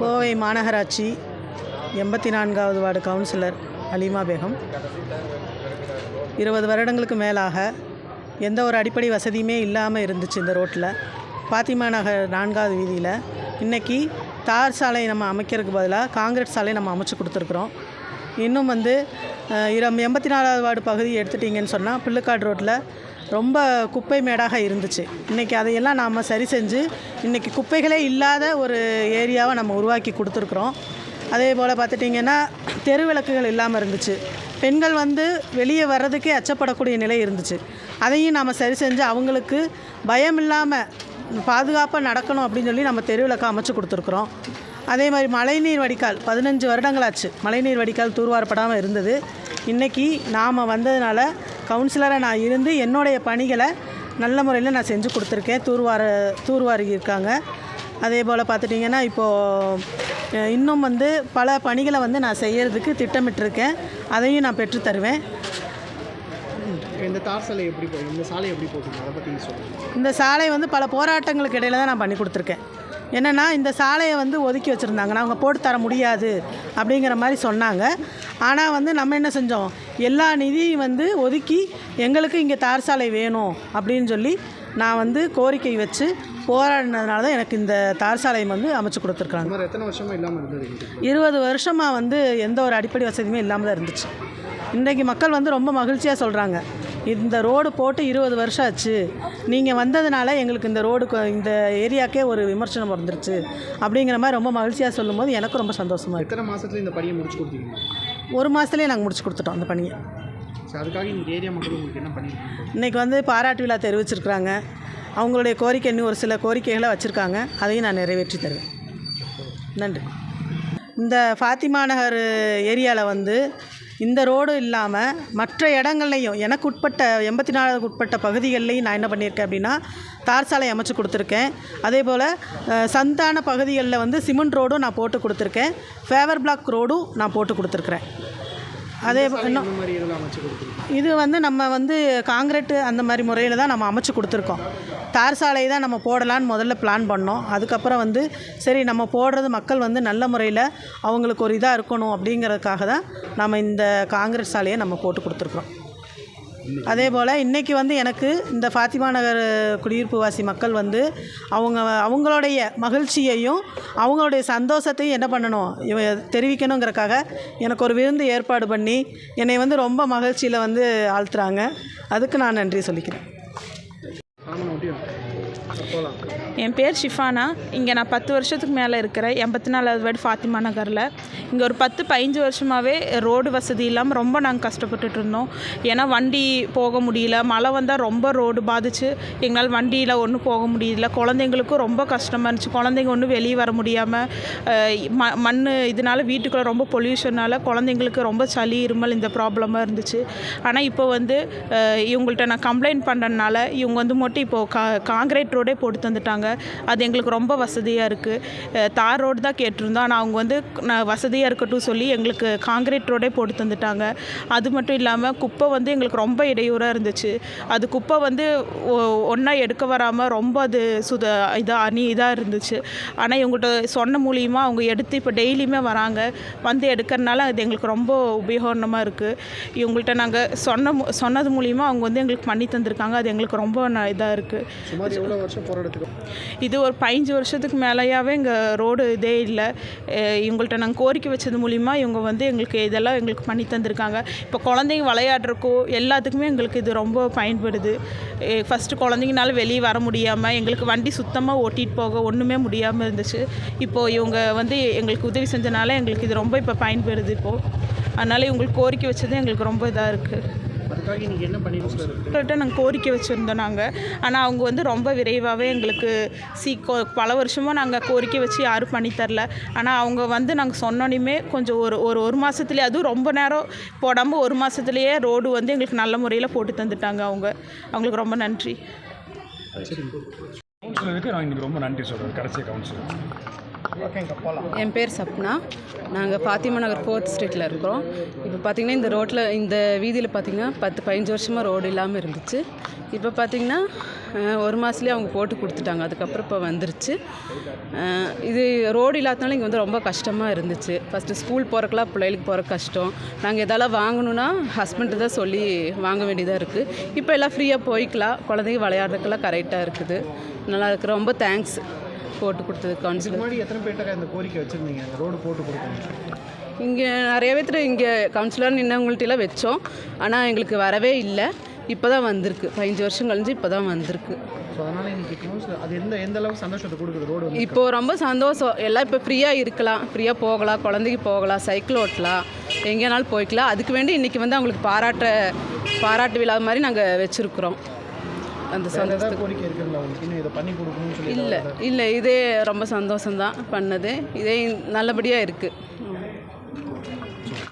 கோவை மாநகராட்சி எண்பத்தி நான்காவது வார்டு கவுன்சிலர் அலிமா பேகம். இருபது வருடங்களுக்கு மேலாக எந்த ஒரு அடிப்படை வசதியுமே இல்லாமல் இருந்துச்சு இந்த ரோட்டில் பாத்திமா நகர் நான்காவது வீதியில். இன்றைக்கி தார் சாலை நம்ம அமைக்கிறதுக்கு பதிலாக காங்கிரீட் சாலை நம்ம அமைச்சு கொடுத்துருக்குறோம். இன்னும் வந்து இரம் எண்பத்தி நாலாவது வார்டு பகுதி எடுத்துட்டிங்கன்னு சொன்னால் பிள்ளுக்காடு ரோட்டில் ரொம்ப குப்பை மேடாக இருந்துச்சு. இன்றைக்கி அதையெல்லாம் நாம் சரி செஞ்சு இன்றைக்கி குப்பைகளே இல்லாத ஒரு ஏரியாவை நம்ம உருவாக்கி கொடுத்துருக்குறோம். அதே போல் பார்த்துட்டிங்கன்னா தெருவிளக்குகள் இல்லாமல் இருந்துச்சு. பெண்கள் வந்து வெளியே வர்றதுக்கே அச்சப்படக்கூடிய நிலை இருந்துச்சு. அதையும் நாம் சரி செஞ்சு அவங்களுக்கு பயம் இல்லாமல் பாதுகாப்பாக நடக்கணும் அப்படின்னு சொல்லி நம்ம தெருவிளக்கு அமைச்சு கொடுத்துருக்குறோம். அதே மாதிரி மழைநீர் வடிகால் பதினஞ்சு வருடங்களாச்சு. மழைநீர் வடிகால் தூர்வாரப்படாமல் இருந்தது. இன்றைக்கி நாம் வந்ததுனால கவுன்சிலராக நான் இருந்து என்னுடைய பணிகளை நல்ல முறையில் நான் செஞ்சு கொடுத்துருக்கேன். தூர்வார தூர்வாரி இருக்காங்க அதே போல் பார்த்துட்டிங்கன்னா இப்போது இன்னும் வந்து பல பணிகளை வந்து நான் செய்யறதுக்கு திட்டமிட்டிருக்கேன். அதையும் நான் பெற்று தருவேன். இந்த தார் சாலை எப்படி போ இந்த சாலை எப்படி போகுங்க அதை பற்றி சொல்லுங்கள் இந்த சாலை வந்து பல போராட்டங்களுக்கு இடையில தான் நான் பண்ணி கொடுத்துருக்கேன். என்னென்னா இந்த சாலையை வந்து ஒதுக்கி வச்சுருந்தாங்க. நாங்கள் போட்டு தர முடியாது அப்படிங்கிற மாதிரி சொன்னாங்க. ஆனால் வந்து நம்ம என்ன செஞ்சோம்? எல்லா நிதியும் வந்து ஒதுக்கி எங்களுக்கு இங்கே தார் சாலை வேணும் அப்படின்னு சொல்லி நான் வந்து கோரிக்கை வச்சு போராடினதுனால தான் எனக்கு இந்த தார் சாலை வந்து அமைச்சு கொடுத்துருக்காங்க எத்தனை வருஷமாக இல்லாமல் இருந்தது இருபது வருஷமாக வந்து எந்த ஒரு அடிப்படை வசதியுமே இல்லாமல் தான் இருந்துச்சு. இன்றைக்கி மக்கள் வந்து ரொம்ப மகிழ்ச்சியாக சொல்கிறாங்க இந்த ரோடு போட்டு இருபது வருஷம் ஆச்சு. நீங்கள் வந்ததுனால எங்களுக்கு இந்த ரோடு இந்த ஏரியாக்கே ஒரு விமர்சனம் வந்துருச்சு. அப்படிங்கிற மாதிரி ரொம்ப மகிழ்ச்சியாக சொல்லும்போது எனக்கும் ரொம்ப சந்தோஷமாக எத்தனை மாதத்துல இந்த பணியை முடிச்சு கொடுத்தீங்க? ஒரு மாதத்துலேயே நாங்கள் முடிச்சு கொடுத்துட்டோம் அந்த பணியை. அதுக்காக இந்த ஏரியா மக்கள் உங்களுக்கு என்ன பண்ணியிருக்காங்க இன்றைக்கி வந்து பாராட்டு விழா தெரிவிச்சிருக்கிறாங்க. அவங்களுடைய கோரிக்கை இன்னும் ஒரு சில கோரிக்கைகளை வச்சுருக்காங்க. அதையும் நான் நிறைவேற்றி தருவேன். நன்றி. இந்த ஃபாத்திமா நகர் ஏரியாவில் வந்து இந்த ரோடு இல்லாமல் மற்ற இடங்கள்லையும் எனக்கு உட்பட்ட எண்பத்தி நாலுக்கு உட்பட்ட பகுதிகள்லையும் நான் என்ன பண்ணியிருக்கேன் அப்படின்னா தார் சாலை அமைச்சு கொடுத்துருக்கேன். அதே போல் சந்தான பகுதிகளில் வந்து சிமெண்ட் ரோடும் நான் போட்டு கொடுத்துருக்கேன். ஃபேவர் பிளாக் ரோடும் நான் போட்டு கொடுத்துருக்குறேன். அதே இது வந்து நம்ம வந்து காங்கிரீட்டு அந்த மாதிரி முறையில் தான் நம்ம அமைச்சு கொடுத்துருக்கோம். தார் சாலை தான் நம்ம போடலான்னு முதல்ல பிளான் பண்ணோம். அதுக்கப்புறம் வந்து சரி நம்ம போடுறது மக்கள் வந்து நல்ல முறையில் அவங்களுக்கு ஒரு இதாக இருக்கணும் அப்படிங்கிறதுக்காக தான் நம்ம இந்த காங்கிரஸ் சாலையை நம்ம போட்டு கொடுத்துருக்குறோம் அதே போல் இன்றைக்கி வந்து எனக்கு இந்த ஃபாத்திமா நகர் குடியிருப்புவாசி மக்கள் வந்து அவங்க அவங்களுடைய மகிழ்ச்சியையும் அவங்களுடைய சந்தோஷத்தையும் என்ன பண்ணணும் தெரிவிக்கணுங்கிறக்காக எனக்கு ஒரு விருந்து ஏற்பாடு பண்ணி என்னை வந்து ரொம்ப மகிழ்ச்சியில் வந்து ஆழ்த்துறாங்க. அதுக்கு நான் நன்றி சொல்லிக்கிறேன். என் பேர் ஷிஃபானா. இங்கே நான் பத்து வருஷத்துக்கு மேலே இருக்கிறேன். எண்பத்தி நாலாவது வார்டு ஃபாத்திமா நகரில். இங்கே ஒரு பத்து பதினஞ்சு வருஷமாகவே ரோடு வசதி இல்லாமல் ரொம்ப நாங்கள் கஷ்டப்பட்டுட்டு இருந்தோம். ஏன்னா வண்டி போக முடியல. மழை வந்தால் ரொம்ப ரோடு பாதிச்சு. எங்களால் வண்டியில் ஒன்றும் போக முடியல. குழந்தைங்களுக்கும் ரொம்ப கஷ்டமாக இருந்துச்சு. குழந்தைங்க ஒன்றும் வெளியே வர முடியாமல் ம மண் இதனால வீட்டுக்குள்ளே ரொம்ப பொல்யூஷனால் குழந்தைங்களுக்கு ரொம்ப சளி இருமல் இந்த ப்ராப்ளமாக இருந்துச்சு. ஆனால் இப்போ வந்து இவங்கள்ட்ட நான் கம்ப்ளைண்ட் பண்ணுறதுனால இவங்க வந்து மட்டும் இப்போது கா காங்கிரீட் ரோடே ரோடே போட்டு தந்துட்டாங்க. அது எங்களுக்கு ரொம்ப வசதியாக இருக்குது தார் ரோடு தான் கேட்டிருந்தோம். ஆனால் அவங்க வந்து நான் வசதியாக இருக்கட்டும் சொல்லி எங்களுக்கு காங்கிரீட் ரோடே போட்டு தந்துட்டாங்க. அது மட்டும் இல்லாமல் குப்பை வந்து எங்களுக்கு ரொம்ப இடையூறாக இருந்துச்சு. அது குப்பை வந்து ஒன்றா எடுக்க வராமல் ரொம்ப அது சுத இதாக அணி இதாக இருந்துச்சு. ஆனால் இவங்கள்ட்ட சொன்ன மூலியமாக அவங்க எடுத்து இப்போ டெய்லியுமே வராங்க. வந்து எடுக்கிறனால அது எங்களுக்கு ரொம்ப உபயோகமாக இருக்குது இவங்கள்ட்ட நாங்கள் சொன்ன மு- சொன்னது மூலியமாக அவங்க வந்து எங்களுக்கு பண்ணி தந்திருக்காங்க. அது எங்களுக்கு ரொம்ப இதாக இருக்குது வருஷம் போராட்டத்துக்கு இது ஒரு பதினஞ்சு வருஷத்துக்கு மேலேயாவே இங்கே ரோடு இதே இல்லை. இவங்கள்ட்ட நாங்கள் கோரிக்கை வச்சது மூலிமா இவங்க வந்து எங்களுக்கு இதெல்லாம் எங்களுக்கு பண்ணி தந்திருக்காங்க. இப்போ குழந்தைங்க விளையாடுறக்கோ எல்லாத்துக்குமே எங்களுக்கு இது ரொம்ப பயன்படுது. ஃபஸ்ட்டு குழந்தைங்கனால வெளியே வர முடியாமல் எங்களுக்கு வண்டி சுத்தமாக ஓட்டிகிட்டு போக ஒன்றுமே முடியாமல் இருந்துச்சு. இப்போது இவங்க வந்து எங்களுக்கு உதவி செஞ்சனால எங்களுக்கு இது ரொம்ப இப்போ பயன்படுது இப்போது அதனால் இவங்களுக்கு கோரிக்கை வச்சது எங்களுக்கு ரொம்ப இதாக இருக்குது அதுக்காக நீங்கள் என்ன பண்ணிட்டு சார் டாக்டர்கிட்ட நாங்கள் கோரிக்கை வச்சுருந்தோம் நாங்கள் ஆனால் அவங்க வந்து ரொம்ப விரைவாகவே எங்களுக்கு சீக்கோ பல வருஷமாக நாங்கள் கோரிக்கை வச்சு யாரும் பண்ணி தரல. ஆனால் அவங்க வந்து நாங்கள் சொன்னோனையுமே கொஞ்சம் ஒரு ஒரு ஒரு மாதத்துலேயே அதுவும் ரொம்ப நேரம் போடாமல் ஒரு மாதத்துலேயே ரோடு வந்து எங்களுக்கு நல்ல முறையில் போட்டு தந்துட்டாங்க அவங்க. அவங்களுக்கு ரொம்ப நன்றி. கவுன்சிலருக்கு நான் இன்னைக்கு ரொம்ப நன்றி சொல்கிறேன் கடைசி கவுன்சிலர் என் பேர் சப்னா. நாங்கள் ஃபாத்திமா நகர் ஃபோர்த் ஸ்ட்ரீட்டில் இருக்கிறோம் இப்போ பார்த்தீங்கன்னா இந்த ரோட்டில் இந்த வீதியில் பார்த்தீங்கன்னா பத்து பதினஞ்சு வருஷமாக ரோடு இல்லாமல் இருந்துச்சு. இப்போ பார்த்தீங்கன்னா ஒரு மாதத்துலேயே அவங்க போட்டு கொடுத்துட்டாங்க. அதுக்கப்புறம் இப்போ வந்துருச்சு. இது ரோடு இல்லாதனால இங்கே வந்து ரொம்ப கஷ்டமாக இருந்துச்சு. ஃபஸ்ட்டு ஸ்கூல் போகிறக்கெல்லாம் பிள்ளைகளுக்கு போகிற கஷ்டம். நாங்கள் எதெல்லாம் வாங்கணுன்னா ஹஸ்பண்ட்டு தான் சொல்லி வாங்க வேண்டியதாக இருக்குது இப்போ எல்லாம் ஃப்ரீயாக போய்க்கலாம். குழந்தைங்க விளையாடுறதுக்கெல்லாம் கரெக்டாக இருக்குது. நல்லா இருக்குது ரொம்ப தேங்க்ஸ் போட்டு கொடுத்தது கவுன்சிலர் முன்னாடி எத்தனை பேர்ட்ட இந்த கோரிக்கை வச்சுருந்தீங்க? இந்த ரோடு போட்டு கொடுக்கணும். இங்கே நிறைய பேர் இங்கே கவுன்சிலர் நின்னவங்கள்ட்டலாம் வச்சோம். ஆனால் எங்களுக்கு வரவே இல்லை. இப்போ தான் வந்திருக்கு. பதினஞ்சு வருஷம் கழிஞ்சு இப்போ தான் வந்திருக்கு இப்போ ரொம்ப சந்தோஷம். எல்லாம் இப்போ ஃப்ரீயாக இருக்கலாம். ஃப்ரீயாக போகலாம். குழந்தைக்கு போகலாம். சைக்கிள் ஓட்டலாம். எங்கேனாலும் போய்க்கலாம். அதுக்கு வேண்டி இன்றைக்கி வந்து அவங்களுக்கு பாராட்ட பாராட்டு விழா மாதிரி நாங்கள் வச்சுருக்குறோம். அந்த சந்தோஷத்துக்கு. கோரிக்கை இருக்குங்களா உங்களுக்கு? இன்னும் இதை பண்ணி கொடுக்கணும்னு சொல்லி இல்லை இல்லை இதே ரொம்ப சந்தோஷம்தான் பண்ணது. இதே நல்லபடியாக இருக்குது